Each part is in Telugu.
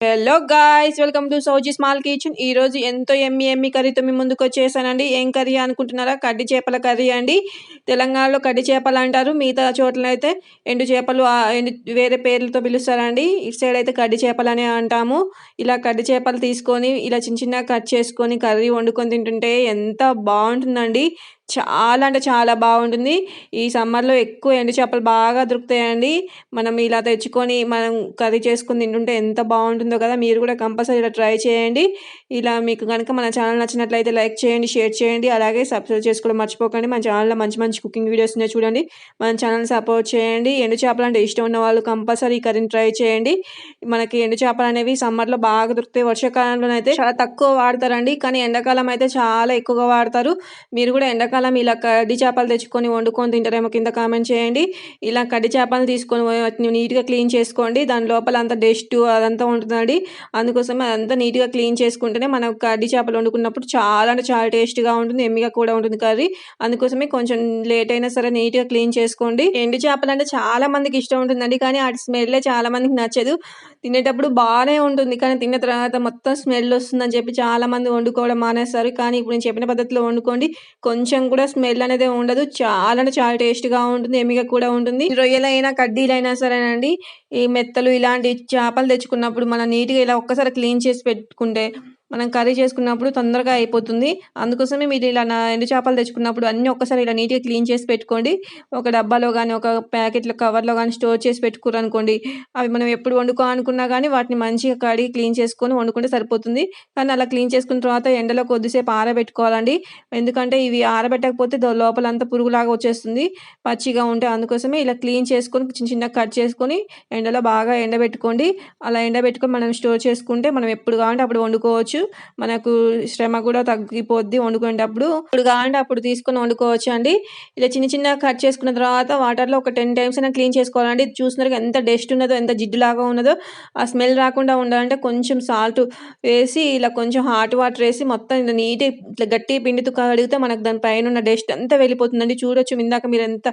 Hello guys welcome to Sowji small kitchen ఈరోజు ఎంతో ఎమ్మి ఎమ్మి కర్రీతో మీ ముందుకు వచ్చేసానండి. ఏం కర్రీ అనుకుంటున్నారా? కడ్డి చేపల కర్రీ అండి. తెలంగాణలో కడ్డి చేపలు అంటారు. మిగతా చోట్ల అయితే ఎండు చేపలు ఎండు వేరే పేర్లతో పిలుస్తారండి. ఇటు సైడ్ అయితే కడ్డి చేపలు అనే అంటాము. ఇలా కడ్డి చేపలు తీసుకొని ఇలా చిన్న చిన్న కట్ చేసుకొని కర్రీ వండుకొని తింటుంటే ఎంత బాగుంటుందండి. చాలా అంటే చాలా బాగుంటుంది. ఈ సమ్మర్లో ఎక్కువ ఎండు చేపలు బాగా దొరుకుతాయండి. మనం ఇలా తెచ్చుకొని మనం కర్రీ చేసుకుని తింటుంటే ఎంత బాగుంటుందో కదా! మీరు కూడా కంపల్సరీ ఇలా ట్రై చేయండి. ఇలా మీకు కనుక మన ఛానల్ నచ్చినట్లయితే లైక్ చేయండి షేర్ చేయండి. అలాగే సబ్స్క్రైబ్ చేసుకోవడం మర్చిపోకండి. మన ఛానల్లో మంచి మంచి కుకింగ్ వీడియోస్ ఉన్నాయి చూడండి. మన ఛానల్ సపోర్ట్ చేయండి. ఎండు చేపలు అంటే ఇష్టం ఉన్న వాళ్ళు కంపల్సరీ ఈ కర్రీని ట్రై చేయండి. మనకి ఎండు చేపలు అనేవి సమ్మర్లో బాగా దొరుకుతాయి. వర్షాకాలంలో అయితే చాలా తక్కువ వాడతారండి. కానీ ఎండాకాలం అయితే చాలా ఎక్కువగా వాడతారు. మీరు కూడా ఎండాకాలం ఇలా కడ్డి చేపలు తెచ్చుకొని వండుకొని తింటారేమో కింద కామెంట్ చేయండి. ఇలా కడ్డి చేపలు తీసుకొని వాటిని నీట్గా క్లీన్ చేసుకోండి. దాని లోపల అంత డస్ట్ అదంతా ఉంటుందండి. అందుకోసం అదంతా నీట్గా క్లీన్ చేసుకుంటేనే మనం కడ్డి చేపలు వండుకున్నప్పుడు చాలా అంటే చాలా టేస్ట్గా ఉంటుంది ఎమ్మిగా కూడా ఉంటుంది కర్రీ. అందుకోసమే కొంచెం లేట్ అయినా సరే నీట్గా క్లీన్ చేసుకోండి. ఎండు చేపలు అంటే చాలా మందికి ఇష్టం ఉంటుందండి కానీ వాటి స్మెల్లే చాలా మందికి నచ్చదు. తినేటప్పుడు బాగానే ఉంటుంది కానీ తిన్న తర్వాత మొత్తం స్మెల్ వస్తుందని చెప్పి చాలా మంది వండుకోవడం మానేస్తారు. కానీ ఇప్పుడు నేను చెప్పిన పద్ధతిలో వండుకోండి. కొంచెం కూడా స్మెల్ అనేది ఉండదు. చాలా అంటే చాలా టేస్ట్గా ఉంటుంది. ఎమ్మిగా కూడా ఉంటుంది. రొయ్యలైనా కడ్డీలైనా సరేనండి. ఈ మెత్తలు ఇలాంటి చేపలు తెచ్చుకున్నప్పుడు మనం నీట్గా ఇలా ఒక్కసారి క్లీన్ చేసి పెట్టుకుంటే మనం కర్రీ చేసుకున్నప్పుడు తొందరగా అయిపోతుంది. అందుకోసమే మీరు ఇలా నా ఎండు చేపలు తెచ్చుకున్నప్పుడు అన్నీ ఒక్కసారి ఇలా నీట్గా క్లీన్ చేసి పెట్టుకోండి. ఒక డబ్బాలో కానీ ఒక ప్యాకెట్లో కవర్లో కానీ స్టోర్ చేసి పెట్టుకోరు అనుకోండి అవి మనం ఎప్పుడు వండుకో అనుకున్నా కానీ వాటిని మంచిగా కడిగి క్లీన్ చేసుకొని వండుకుంటే సరిపోతుంది. కానీ అలా క్లీన్ చేసుకున్న తర్వాత ఎండలో కొద్దిసేపు ఆరబెట్టుకోవాలండి. ఎందుకంటే ఇవి ఆరబెట్టకపోతే లోపలంతా లోపల అంతా పురుగులాగా వచ్చేస్తుంది. పచ్చిగా ఉంటే అందుకోసమే ఇలా క్లీన్ చేసుకొని చిన్న చిన్న కట్ చేసుకొని ఎండలో బాగా ఎండబెట్టుకోండి. అలా ఎండబెట్టుకొని మనం స్టోర్ చేసుకుంటే మనం ఎప్పుడు కావాలంటే అప్పుడు వండుకోవచ్చు. మనకు శ్రమ కూడా తగ్గిపోద్ది వండుకునేటప్పుడు. ఇప్పుడు కావాలంటే అప్పుడు తీసుకొని వండుకోవచ్చు అండి ఇలా చిన్న చిన్న కట్ చేసుకున్న తర్వాత వాటర్లో ఒక టెన్ టైమ్స్ అయినా క్లీన్ చేసుకోవాలండి. చూస్తున్నారు ఎంత డస్ట్ ఉన్నదో ఎంత జిడ్డులాగా ఉన్నదో. ఆ స్మెల్ రాకుండా ఉండాలంటే కొంచెం సాల్ట్ వేసి ఇలా కొంచెం హాట్ వాటర్ వేసి మొత్తం ఇలా నీట్ ఇట్లా గట్టి పిండితో కడిగితే మనకు దాని పైన ఉన్న డస్ట్ అంతా వెళ్ళిపోతుందండి. చూడొచ్చు ఇందాక మీరు ఎంత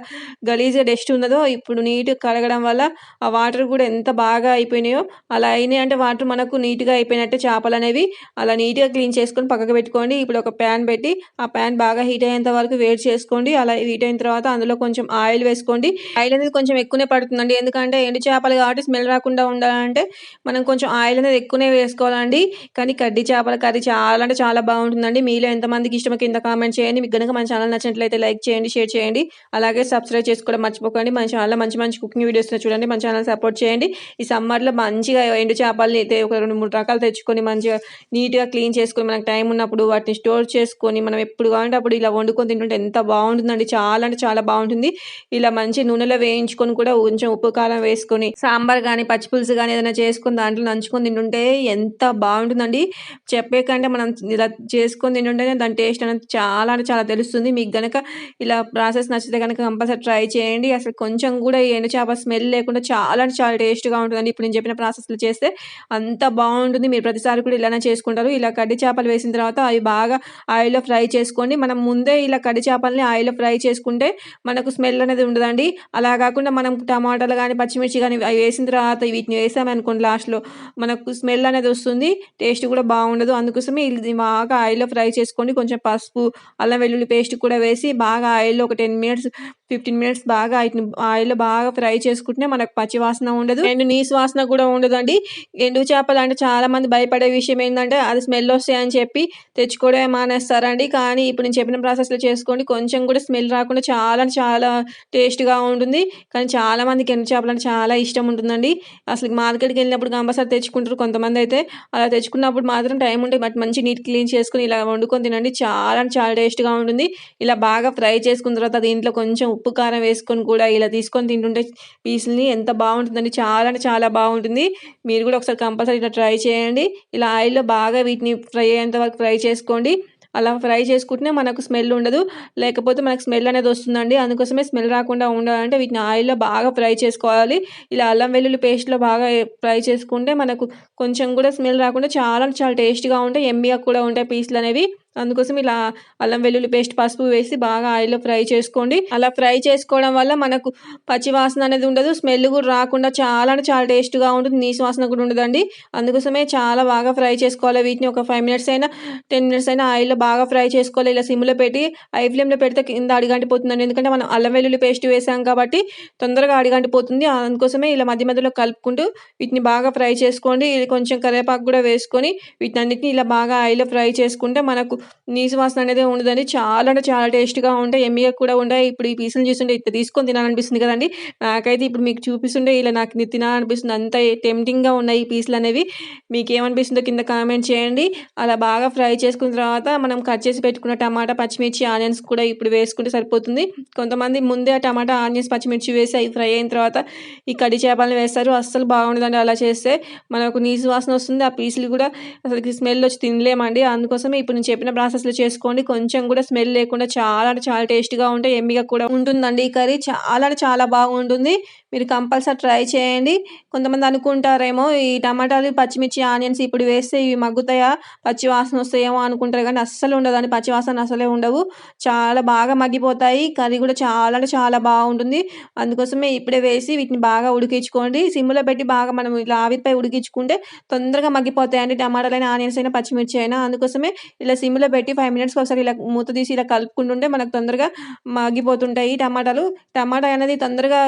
గలీజ్గా డస్ట్ ఉన్నదో. ఇప్పుడు నీట్గా కడగడం వల్ల ఆ వాటర్ కూడా ఎంత బాగా అయిపోయినాయో. అలా అయినాయి అంటే వాటర్ మనకు నీట్గా అయిపోయినట్టే చేపలు అనేవి. అలా నీట్గా క్లీన్ చేసుకొని పక్కకు పెట్టుకోండి. ఇప్పుడు ఒక ప్యాన్ పెట్టి ఆ ప్యాన్ బాగా హీట్ అయ్యేంత వరకు వేడి చేసుకోండి. అలా హీట్ అయిన తర్వాత అందులో కొంచెం ఆయిల్ వేసుకోండి. ఆయిల్ అనేది కొంచెం ఎక్కువనే పడుతుందండి. ఎందుకంటే ఎండు చేపలు కాబట్టి స్మెల్ రాకుండా ఉండాలంటే మనం కొంచెం ఆయిల్ అనేది ఎక్కువనే వేసుకోవాలండి. కానీ కడ్డీ చేపల కర్రీ చాలా అంటే చాలా బాగుంటుందండి. మీలో ఎంతమందికి ఇష్టమో కింద కామెంట్ చేయండి. మీకు కనుక మన ఛానల్ నచ్చినట్లయితే లైక్ చేయండి షేర్ చేయండి. అలాగే సబ్స్క్రైబ్ చేసుకోవడం మర్చిపోకండి. మన ఛానల్లో మంచి మంచి కుకింగ్ వీడియోస్ చూడండి. మన ఛానల్ సపోర్ట్ చేయండి. ఈ సమ్మర్లో మంచిగా ఎండు చేపలని అయితే ఒక రెండు మూడు రకాలు తెచ్చుకొని మంచిగా నీట్గా క్లీన్ చేసుకొని మనకు టైం ఉన్నప్పుడు వాటిని స్టోర్ చేసుకొని మనం ఎప్పుడు కావాలంటే అప్పుడు ఇలా వండుకొని తింటుంటే ఎంత బాగుంటుందండి. చాలా అంటే చాలా బాగుంటుంది. ఇలా మంచి నూనెలో వేయించుకొని కూడా కొంచెం ఉప్పు కారం వేసుకొని సాంబార్ కానీ పచ్చిపులుసు కానీ ఏదైనా చేసుకొని దాంట్లో నంచుకొని తింటుంటే ఎంత బాగుంటుందండి. చెప్పే కంటే మనం ఇలా చేసుకొని తింటుంటేనే దాని టేస్ట్ అనేది చాలా అంటే చాలా తెలుస్తుంది. మీకు కనుక ఇలా ప్రాసెస్ నచ్చితే కనుక కంపల్సరీ ట్రై చేయండి. అసలు కొంచెం కూడా ఈ ఎండు చేప స్మెల్ లేకుండా చాలా అంటే చాలా టేస్ట్గా ఉంటుందండి. ఇప్పుడు నేను చెప్పిన ప్రాసెస్లో చేస్తే అంత బాగుంటుంది. మీరు ప్రతిసారి కూడా ఇలానే చేసుకుంటారు. ఇలా కడ్డి చేపలు వేసిన తర్వాత అవి బాగా ఆయిల్లో ఫ్రై చేసుకోండి మనం ముందే ఇలా కడి చేపల్ని ఆయిల్లో ఫ్రై చేసుకుంటే మనకు స్మెల్ అనేది ఉండదండి. అలా కాకుండా మనం టమాటాలు కానీ పచ్చిమిర్చి కానీ అవి వేసిన తర్వాత వీటిని వేసామనుకోండి లాస్ట్లో మనకు స్మెల్ అనేది వస్తుంది టేస్ట్ కూడా బాగుండదు. అందుకోసమే ఇది బాగా ఆయిల్లో ఫ్రై చేసుకోండి కొంచెం పసుపు అల్లం వెల్లుల్లి పేస్ట్ కూడా వేసి బాగా ఆయిల్లో ఒక టెన్ మినిట్స్ ఫిఫ్టీన్ మినిట్స్ బాగా వీటిని ఆయిల్లో బాగా ఫ్రై చేసుకుంటే మనకు పచ్చి వాసన ఉండదు. అండ్ నీసు వాసన కూడా ఉండదండి. ఎండు చేపలు అంటే చాలా మంది భయపడే విషయం ఏంటంటే అది స్మెల్ వస్తాయని చెప్పి తెచ్చుకోవడమే మానేస్తారండి. కానీ ఇప్పుడు నేను చెప్పిన ప్రాసెస్లో చేసుకోండి. కొంచెం కూడా స్మెల్ రాకుండా చాలా చాలా టేస్ట్గా ఉంటుంది. కానీ చాలామందికి ఎండు చేపలు అంటే చాలా ఇష్టం ఉంటుందండి. అసలు మార్కెట్కి వెళ్ళినప్పుడు కంపల్సరీ తెచ్చుకుంటారు కొంతమంది అయితే. అలా తెచ్చుకున్నప్పుడు మాత్రం టైం ఉంటే బట్ మంచి నీట్ క్లీన్ చేసుకుని ఇలా వండుకొని తినండి. చాలా అంటే చాలా టేస్ట్గా ఉంటుంది. ఇలా బాగా ఫ్రై చేసుకున్న తర్వాత దీంట్లో కొంచెం ఉప్పు కారం వేసుకొని కూడా ఇలా తీసుకొని తింటుంటే పీసుల్ని ఎంత బాగుంటుందండి. చాలా అంటే చాలా బాగుంటుంది. మీరు కూడా ఒకసారి కంపల్సరీ ఇలా ట్రై చేయండి. ఇలా ఆయిల్లో బాగా వీటిని ఫ్రై అయ్యేంత వరకు ఫ్రై చేసుకోండి. అలా ఫ్రై చేసుకుంటేనే మనకు స్మెల్ ఉండదు. లేకపోతే మనకు స్మెల్ అనేది వస్తుందండి. అందుకోసమే స్మెల్ రాకుండా ఉండాలంటే వీటిని ఆయిల్లో బాగా ఫ్రై చేసుకోవాలి. ఇలా అల్లం వెల్లుల్లి పేస్ట్లో బాగా ఫ్రై చేసుకుంటే మనకు కొంచెం కూడా స్మెల్ రాకుండా చాలా చాలా టేస్ట్గా ఉంటాయి. ఎమ్మిగా కూడా ఉంటాయి పీసులు అనేవి. అందుకోసం ఇలా అల్లం వెల్లుల్లి పేస్ట్ పసుపు వేసి బాగా ఆయిల్లో ఫ్రై చేసుకోండి. అలా ఫ్రై చేసుకోవడం వల్ల మనకు పచ్చి వాసన అనేది ఉండదు స్మెల్ కూడా రాకుండా చాలా అంటే చాలా టేస్ట్గా ఉంటుంది నీసు వాసన కూడా ఉండదండి. అందుకోసమే చాలా బాగా ఫ్రై చేసుకోవాలి. వీటిని ఒక ఫైవ్ మినిట్స్ అయినా టెన్ మినిట్స్ అయినా ఆయిల్లో బాగా ఫ్రై చేసుకోవాలి. ఇలా సిమ్లో పెట్టి ఐ ఫ్లేమ్లో పెడితే కింద అడిగంటిపోతుందండి. ఎందుకంటే మనం అల్లం వెల్లుల్లి పేస్ట్ వేసాం కాబట్టి తొందరగా అడిగంటిపోతుంది. అందుకోసమే ఇలా మధ్య మధ్యలో కలుపుకుంటూ వీటిని బాగా ఫ్రై చేసుకోండి. ఇది కొంచెం కరివేపాకు కూడా వేసుకొని వీటిని అన్నిటిని ఇలా బాగా ఆయిల్లో ఫ్రై చేసుకుంటే మనకు నీసు వాసన అనేది ఉండదండి. చాలా అంటే చాలా టేస్ట్గా ఉంటాయి. ఎమ్మిగా కూడా ఉంటాయి. ఇప్పుడు ఈ పీసులు చూస్తుంటే ఇట్లా తీసుకొని తినాలనిపిస్తుంది కదండి. నాకైతే ఇప్పుడు మీకు చూపిస్తుంటే ఇలా నాకు తినాలనిపిస్తుంది. అంత టెంప్టింగ్గా ఉన్నాయి ఈ పీసులు అనేవి మీకు ఏమనిపిస్తుందో కింద కామెంట్ చేయండి. అలా బాగా ఫ్రై చేసుకున్న తర్వాత మనం కట్ చేసి పెట్టుకున్న టమాటా పచ్చిమిర్చి ఆనియన్స్ కూడా ఇప్పుడు వేసుకుంటే సరిపోతుంది. కొంతమంది ముందే ఆ టమాటా ఆనియన్స్ పచ్చిమిర్చి వేసి అవి ఫ్రై అయిన తర్వాత ఈ కడి చేపలను వేస్తారు. అస్సలు బాగుండదండి అలా చేస్తే. మనకు నీసు వాసన వస్తుంది. ఆ పీసులు కూడా అసలు స్మెల్ వచ్చి తినలేమండి. అందుకోసమే ఇప్పుడు నేను చెప్పిన ప్రాసెస్లో చేసుకోండి. కొంచెం కూడా స్మెల్ లేకుండా చాలా అంటే చాలా టేస్ట్గా ఉంటాయి. ఎమ్మిగా కూడా ఉంటుందండి ఈ కర్రీ. చాలా అంటే చాలా బాగుంటుంది. మీరు కంపల్సరీ ట్రై చేయండి. కొంతమంది అనుకుంటారేమో ఈ టమాటాలు పచ్చిమిర్చి ఆనియన్స్ ఇప్పుడు వేస్తే ఇవి మగ్గుతాయా పచ్చి వాసన వస్తాయేమో అనుకుంటారు కానీ అస్సలు ఉండదని పచ్చి వాసన అసలే ఉండవు. చాలా బాగా మగ్గిపోతాయి. కర్రీ కూడా చాలా అంటే చాలా బాగుంటుంది. అందుకోసమే ఇప్పుడే వేసి వీటిని బాగా ఉడికించుకోండి. సిమ్లో పెట్టి బాగా మనం ఇలా ఆవిరిపై ఉడికించుకుంటే తొందరగా మగ్గిపోతాయండి. టమాటాలైనా ఆనియన్స్ అయినా పచ్చిమిర్చి అయినా. అందుకోసమే ఇలా సిమ్లో పెట్టి ఫైవ్ మినిట్స్కి ఒకసారి ఇలా మూత తీసి ఇలా కలుపుకుంటుంటే మనకు తొందరగా మగ్గిపోతుంటాయి టమాటాలు. టమాటా అనేది తొందరగా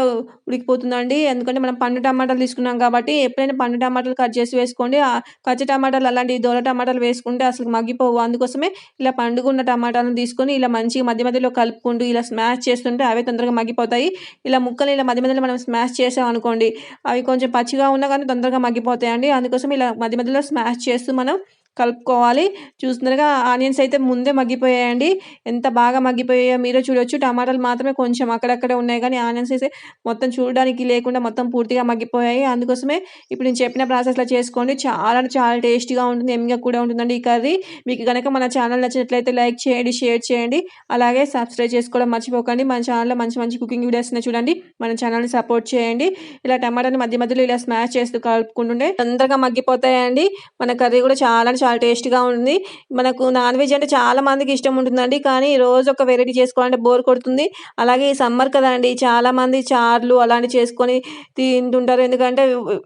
పోతుందండి ఎందుకంటే మనం పండు టమాటాలు తీసుకున్నాం కాబట్టి ఎప్పుడైనా పండు టమాటాలు కట్ చేసి వేసుకోండి. ఆ పచ్చి టమాటాలు అలాంటి దొర టమాటాలు వేసుకుంటే అసలు మగ్గిపోవు. అందుకోసమే ఇలా పండుగున్న టమాటాలను తీసుకొని ఇలా మంచిగా మధ్య మధ్యలో కలుపుకుంటూ ఇలా స్మాష్ చేస్తుంటే అవే తొందరగా మగ్గిపోతాయి. ఇలా ముక్కలు ఇలా మధ్య మధ్యలో మనం స్మాష్ చేసాం అనుకోండి అవి కొంచెం పచ్చిగా ఉన్నా కానీ తొందరగా మగ్గిపోతాయండి. అందుకోసం ఇలా మధ్య మధ్యలో స్మాష్ చేస్తూ మనం కలుపుకోవాలి. చూస్తున్నారుగా ఆనియన్స్ అయితే ముందే మగ్గిపోయాయండి. ఎంత బాగా మగ్గిపోయాయో మీరే చూడొచ్చు. టమాటాలు మాత్రమే కొంచెం అక్కడక్కడ ఉన్నాయి కానీ ఆనియన్స్ అయితే మొత్తం చూడడానికి లేకుండా మొత్తం పూర్తిగా మగ్గిపోయాయి. అందుకోసమే ఇప్పుడు నేను చెప్పిన ప్రాసెస్లో చేసుకోండి. చాలా అంటే చాలా టేస్టీగా ఉంటుంది. ఎమ్గా కూడా ఉంటుందండి ఈ కర్రీ. మీకు కనుక మన ఛానల్ నచ్చినట్లయితే లైక్ చేయండి షేర్ చేయండి. అలాగే సబ్స్క్రైబ్ చేసుకోవడం మర్చిపోకండి. మన ఛానల్లో మంచి మంచి కుకింగ్ వీడియోస్ చూడండి. మన ఛానల్ని సపోర్ట్ చేయండి. ఇలా టమాటాని మధ్య మధ్యలో ఇలా స్మాష్ చేస్తూ కలుపుకుంటుండే తొందరగా మగ్గిపోతాయండి. మన కర్రీ కూడా చాలా చాలా టేస్ట్గా ఉంటుంది మనకు నాన్ వెజ్ అంటే చాలా మందికి ఇష్టం ఉంటుందండి. కానీ రోజు ఒక వెరైటీ చేసుకోవాలంటే బోర్ కొడుతుంది. అలాగే ఈ సమ్మర్ కదండి చాలా మంది చార్లు అలాంటివి చేసుకొని తింటుంటారు. ఎందుకంటే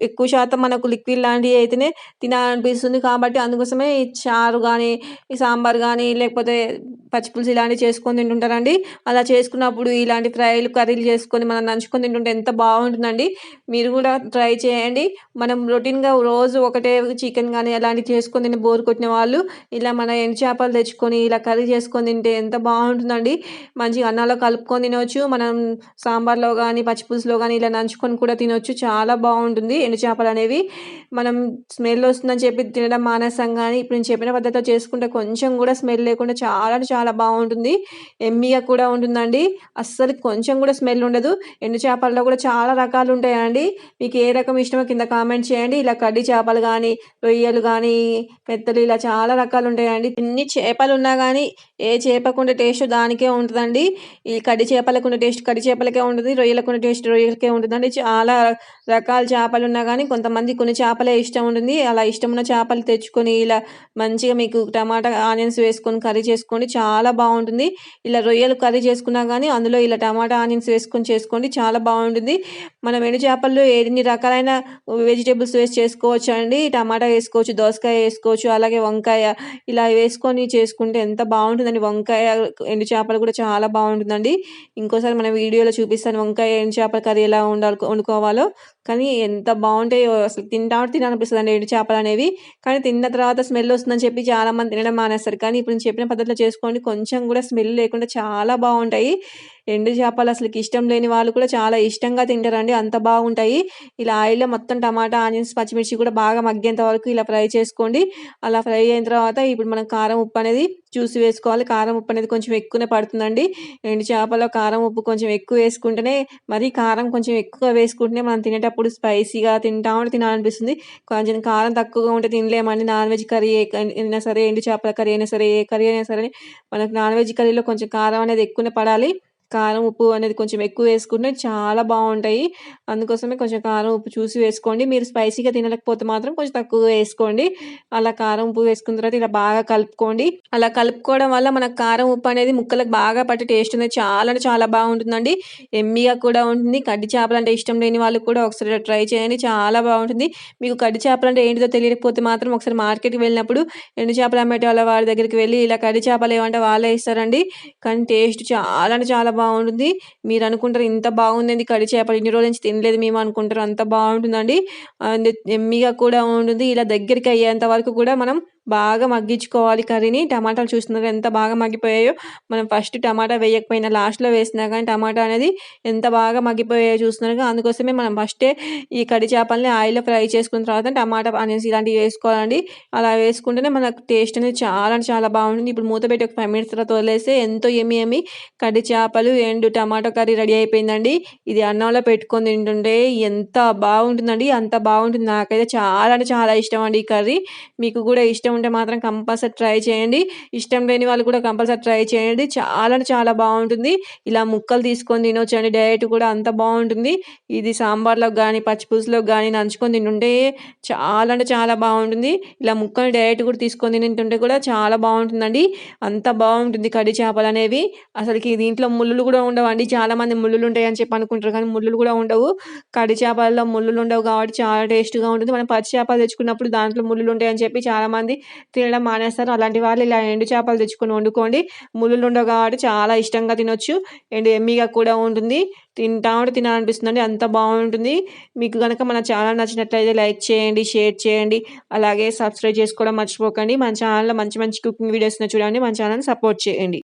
ఎక్కువ శాతం మనకు లిక్విడ్ లాంటివి అయితేనే తినాలనిపిస్తుంది. కాబట్టి అందుకోసమే ఈ చారు కానీ ఈ సాంబార్ కానీ లేకపోతే పచ్చిపులుసు ఇలాంటివి చేసుకొని తింటుంటారండి. అలా చేసుకున్నప్పుడు ఇలాంటి ఫ్రైలు కర్రీలు చేసుకొని మనం నంచుకొని తింటుంటే ఎంత బాగుంటుందండి. మీరు కూడా ట్రై చేయండి. మనం రొటీన్గా రోజు ఒకటే చికెన్ కానీ అలాంటివి చేసుకొని తిని బోర్ కొట్టిన వాళ్ళు ఇలా మన ఎండు చేపలు తెచ్చుకొని ఇలా కర్రీ చేసుకొని తింటే ఎంత బాగుంటుందండి. మంచిగా అన్నాలో కలుపుకొని తినవచ్చు మనం సాంబార్లో కానీ పచ్చిపులుసులో కానీ ఇలా నంచుకొని కూడా తినవచ్చు చాలా బాగుంటుంది ఎండు చేపలు అనేవి. మనం స్మెల్ వస్తుందని చెప్పి తినడం మానేస్తాం కానీ ఇప్పుడు నేను చెప్పిన పద్ధతిలో చేసుకుంటే కొంచెం కూడా స్మెల్ లేకుండా చాలా అంటే చాలా బాగుంటుంది. ఎమ్మిగా కూడా ఉంటుందండి. అస్సలు కొంచెం కూడా స్మెల్ ఉండదు. ఎండు చేపల్లో కూడా చాలా రకాలు ఉంటాయండి. మీకు ఏ రకం ఇష్టమో కింద కామెంట్ చేయండి. ఇలా కడ్డీ చేపలు కానీ రొయ్యలు కానీ నెత్తలు ఇలా చాలా రకాలు ఉంటాయండి ఎన్ని చేపలు ఉన్నా కానీ ఏ చేపకుండే టేస్ట్ దానికే ఉంటుందండి. ఈ కడి చేపలకు టేస్ట్ కడి చేపలకే ఉంటుంది రొయ్యలకు టేస్ట్ రొయ్యలకే ఉంటుందండి. చాలా రకాల చేపలు ఉన్నా కానీ కొంతమంది కొన్ని చేపలే ఇష్టం ఉంటుంది అలా ఇష్టం ఉన్న చేపలు తెచ్చుకొని ఇలా మంచిగా మీకు టమాటా ఆనియన్స్ వేసుకొని కర్రీ చేసుకోండి చాలా బాగుంటుంది. ఇలా రొయ్యలు కర్రీ చేసుకున్నా కానీ అందులో ఇలా టమాటా ఆనియన్స్ వేసుకొని చేసుకోండి చాలా బాగుంటుంది. మనం ఎండు చేపల్లో ఎన్ని రకాలైన వెజిటేబుల్స్ వేసి చేసుకోవచ్చు అండి టమాటా వేసుకోవచ్చు దోసకాయ వేసుకోవచ్చు అలాగే వంకాయ ఇలా వేసుకొని చేసుకుంటే ఎంత బాగుంటుందండి. వంకాయ ఎండు చేపలు కూడా చాలా బాగుంటుందండి. ఇంకోసారి మన వీడియోలో చూపిస్తాను వంకాయ ఎండు చేపల కర్రీ ఎలా ఉండాలి వండుకోవాలో. కానీ ఎంత బాగుంటాయో అసలు తింటా ఉంటే తినాలనిపిస్తుంది అండి ఎండు చేపలు అనేవి. కానీ తిన్న తర్వాత స్మెల్ వస్తుందని చెప్పి చాలామంది తినడం మానేస్తారు. కానీ ఇప్పుడు నేను చెప్పిన పద్ధతిలో చేసుకోండి. కొంచెం కూడా స్మెల్ లేకుండా చాలా బాగుంటాయి. ఎండు చేపలు అసలుకి ఇష్టం లేని వాళ్ళు కూడా చాలా ఇష్టంగా తింటారండి. అంత బాగుంటాయి. ఇలా ఆయిల్లో మొత్తం టమాటా ఆనియన్స్ పచ్చిమిర్చి కూడా బాగా మగ్గేంత వరకు ఇలా ఫ్రై చేసుకోండి. అలా ఫ్రై అయిన తర్వాత ఇప్పుడు మనం కారం ఉప్పు అనేది చూసి వేసుకోవాలి. కారం ఉప్పు అనేది కొంచెం ఎక్కువనే పడుతుందండి. ఎండు చేపలో కారం ఉప్పు కొంచెం ఎక్కువ వేసుకుంటేనే మరీ కారం కొంచెం ఎక్కువ వేసుకుంటేనే మనం తినేటప్పుడు స్పైసీగా తింటా ఉంటే తినాలనిపిస్తుంది. కొంచెం కారం తక్కువగా ఉంటే తినలేమండి. నాన్ వెజ్ కర్రీ అయినా సరే ఎండు చేపల కర్రీ అయినా సరే ఏ కర్రీ అయినా సరే మనకు నాన్ వెజ్ కర్రీలో కొంచెం కారం అనేది ఎక్కువనే పడాలి. కారం, ఉప్పు అనేది కొంచెం ఎక్కువ వేసుకుంటే చాలా బాగుంటాయి అందుకోసమే కొంచెం కారం, ఉప్పు చూసి వేసుకోండి. మీరు స్పైసీగా తినలేకపోతే మాత్రం కొంచెం తక్కువ వేసుకోండి. అలా కారం, ఉప్పు వేసుకున్న తర్వాత ఇలా బాగా కలుపుకోండి. అలా కలుపుకోవడం వల్ల మనకు కారం, ఉప్పు అనేది ముక్కలకు బాగా పట్టి టేస్ట్ ఉంది చాలా అంటే చాలా బాగుంటుందండి. ఎమ్మీగా కూడా ఉంటుంది. కడ్డి చేపలు అంటే ఇష్టం లేని వాళ్ళు కూడా ఒకసారి ట్రై చేయండి. చాలా బాగుంటుంది. మీకు కడ్డి చేపలు అంటే ఏంటిదో తెలియకపోతే మాత్రం ఒకసారి మార్కెట్‌కి వెళ్ళినప్పుడు ఎండు చేపలు అమ్మేటోళ్ళ వారి దగ్గరికి వెళ్ళి ఇలా కడ్డి చేపలు ఏమంటే వాళ్ళే ఇస్తారండి. కానీ టేస్ట్ చాలా అంటే చాలా బాగుంటుంది. మీరు అనుకుంటారు ఇంత బాగుంది కడి చేపలు ఇన్ని రోజుల నుంచి తినలేదు మేము అనుకుంటారు. అంత బాగుంటుందండి. అండ్ ఎమ్మిగా కూడా ఉంటుంది. ఇలా దగ్గరికి అయ్యేంత వరకు కూడా మనం బాగా మగ్గించుకోవాలి కర్రీని. టమాటాలు చూస్తున్నారు ఎంత బాగా మగ్గిపోయాయో. మనం ఫస్ట్ టమాటా వేయకపోయినా లాస్ట్‌లో వేసినా కానీ టమాటా అనేది ఎంత బాగా మగ్గిపోయాయో చూస్తున్నారుగా. అందుకోసమే మనం ఫస్టే ఈ కడి చేపల్ని ఆయిల్‌లో ఫ్రై చేసుకున్న తర్వాత టమాటా అనేసి ఇలాంటివి వేసుకోవాలండి. అలా వేసుకుంటేనే మనకు టేస్ట్ అనేది చాలా అంటే చాలా బాగుంటుంది. ఇప్పుడు మూత పెట్టి ఒక ఫైవ్ మినిట్స్ తర్వాత వదిలేస్తే ఎంతో ఏమి ఏమి కడి చేపలు ఎండు టమాటో కర్రీ రెడీ అయిపోయిందండి. ఇది అన్నంలో పెట్టుకొని తింటుంటే ఎంత బాగుంటుందండి. అంత బాగుంటుంది. నాకైతే చాలా అంటే చాలా ఇష్టం అండి ఈ కర్రీ. మీకు కూడా ఇష్టం ఉంటే మాత్రం కంపల్సరీ ట్రై చేయండి. ఇష్టం లేని వాళ్ళు కూడా కంపల్సరీ ట్రై చేయండి. చాలా చాలా బాగుంటుంది. ఇలా ముక్కలు తీసుకొని తినొచ్చండి. డైట్ కూడా అంత బాగుంటుంది. ఇది సాంబార్‌లోకి కానీ పచ్చిపులుసులో కానీ నంచుకొని తింటుంటే చాలా అంటే చాలా బాగుంటుంది. ఇలా ముక్కలు డైట్ కూడా తీసుకొని తింటుంటే కూడా చాలా బాగుంటుందండి. అంత బాగుంటుంది కడి చేపలు అనేవి అసలుకి దీంట్లో ముల్లులు కూడా ఉండవండి. చాలామంది ముల్లులు ఉంటాయని చెప్పి అనుకుంటారు. కానీ ముల్లులు కూడా ఉండవు. కడి చేపలలో ముల్లులు ఉండవు కాబట్టి చాలా టేస్ట్‌గా ఉంటుంది. మనం పచ్చి చేపలు తెచ్చుకున్నప్పుడు దాంట్లో ముల్లులు ఉంటాయని చెప్పి చాలామంది తినడం మానేస్తారు. అలాంటి వాళ్ళు ఇలా ఎండు చేపలు తెచ్చుకొని వండుకోండి. ముళ్ళు ఉండవు కాబట్టి చాలా ఇష్టంగా తినొచ్చు. అండ్ ఎమ్మీగా కూడా ఉంటుంది. తింటా ఉంటే తినాలనిపిస్తుందండి. అంత బాగుంటుంది. మీకు కనుక మన ఛానల్ నచ్చినట్లయితే లైక్ చేయండి, షేర్ చేయండి. అలాగే సబ్స్క్రైబ్ చేసుకోవడం మర్చిపోకండి. మన ఛానల్‌లో మంచి మంచి కుకింగ్ వీడియోస్‌ని చూడండి. మన ఛానల్‌ని సపోర్ట్ చేయండి.